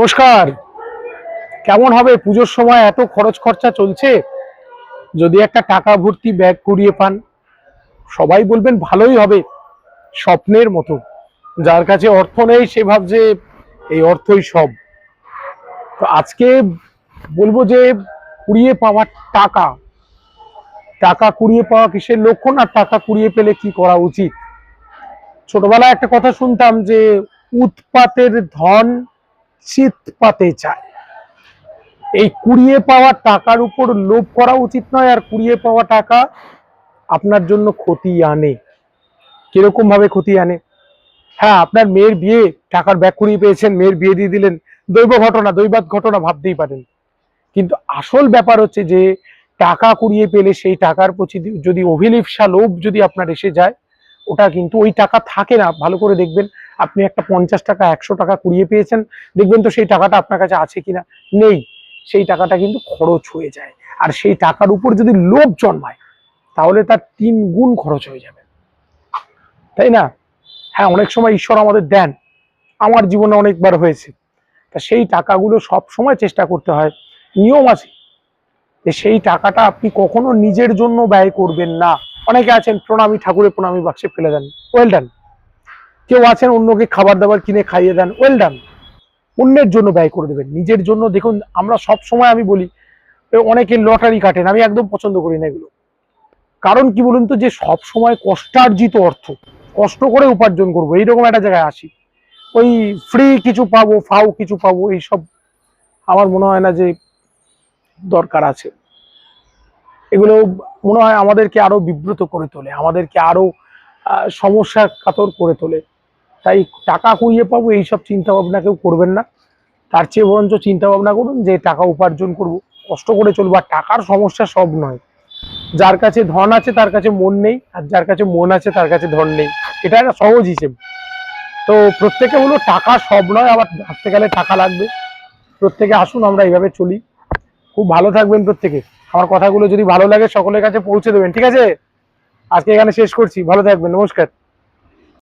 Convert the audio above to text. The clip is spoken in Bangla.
নমস্কার। কেমন হবে পুজোর সময়? এত খরচ খরচা চলছে? যদি একটা টাকা ভর্তি ব্যাগ কুড়িয়ে পান, সবাই বলবেন ভালোই হবে, স্বপ্নের মতো। যার কাছে অর্থ নেই, সে ভাবছে এই অর্থই সব। তো আজকে বলব যে, কুড়িয়ে পাওয়ার টাকা। টাকা কুড়িয়ে পাওয়া কিসের লক্ষণ আর টাকা কুড়িয়ে পেলে কি করা উচিত? ছোটবেলায় একটা কথা শুনতাম যে, উৎপাতের ধন চিৎপাতে চায়। এই কুড়িয়ে পাওয়া টাকার উপর লোভ করা উচিত নয়, আর কুড়িয়ে পাওয়া টাকা আপনার জন্য ক্ষতি আনে। কীরকম ভাবে ক্ষতি আনে? হ্যাঁ আপনার মেয়ের বিয়ে, টাকার ব্যাগ কুড়িয়ে পেয়েছেন, মেয়ের বিয়ে দিয়ে দিলেন, দৈব ঘটনা দৈবাত ঘটনা ভাবতেই পারেন। কিন্তু আসল ব্যাপার হচ্ছে যে, টাকা কুড়িয়ে পেলে সেই টাকার প্রতি যদি অভিলিপ্সা, লোভ যদি আপনার এসে যায় ওটা কিন্তু ওই টাকা থাকে না, ভালো করে দেখবেন। আপনি একটা পঞ্চাশ টাকা, একশো টাকা কুড়িয়ে পেয়েছেন, দেখবেন তো সেই টাকাটা আপনার কাছে আছে কিনা? নেই। সেই টাকাটা কিন্তু খরচ হয়ে যায়। আর সেই টাকার উপর যদি লোভ জন্মায়, তাহলে তার তিন গুণ খরচ হয়ে যাবে। তাই না? হ্যাঁ অনেক সময় ঈশ্বর আমাদের দেন। আমার জীবনে অনেকবার হয়েছে। তা সেই টাকাগুলো সব সময় চেষ্টা করতে হয়। নিয়ম আছে। যে সেই টাকাটা আপনি কখনো নিজের জন্য ব্যয় করবেন না। অনেকে আছেন, প্রণামী, ঠাকুরের প্রণামী বাক্সে ফেলে দেন। ওয়েল ডান কেউ আছেন, অন্যকে খাবার দাবার কিনে খাইয়ে দেন ওয়েল ডান অন্যের জন্য ব্যয় করে দেবেন, নিজের জন্য। দেখুন, আমরা সব সময় আমি বলি, অনেকে লটারি কাটেন, আমি একদম পছন্দ করি না এগুলো। কারণ কি বলুন তো, যে সব সময় কষ্টার্জিত অর্থ, কষ্ট করে উপার্জন করব। এইরকম একটা জায়গায় আসি। ওই ফ্রি কিছু পাবো, ফাও কিছু পাবো, এইসব আমার মনে হয় না যে দরকার আছে। এগুলো মনে হয় আমাদেরকে আরও বিব্রত করে তোলে আমাদেরকে আরও আহ, সমস্যা কাতর করে তোলে। তাই টাকা কুইয়ে পাবো এইসব চিন্তা ভাবনা কেউ করবেন না। তার চেয়ে বরঞ্চ চিন্তা ভাবনা করুন যে টাকা উপার্জন করব। কষ্ট করে চলবো আর টাকার সমস্যা সব নয়। যার কাছে ধন আছে তার কাছে মন নেই আর যার কাছে মন আছে তার কাছে ধন নেই। এটা একটা সহজ হিসেব। তো প্রত্যেকে হলো টাকা সব নয় আবার ভাবতে গেলে টাকা লাগবে। প্রত্যেকে আসুন আমরা এইভাবে চলি। খুব ভালো থাকবেন প্রত্যেকে। আমার কথাগুলো যদি ভালো লাগে সকলের কাছে পৌঁছে দেবেন, ঠিক আছে? আজকে এখানে শেষ করছি, ভালো থাকবেন, নমস্কার।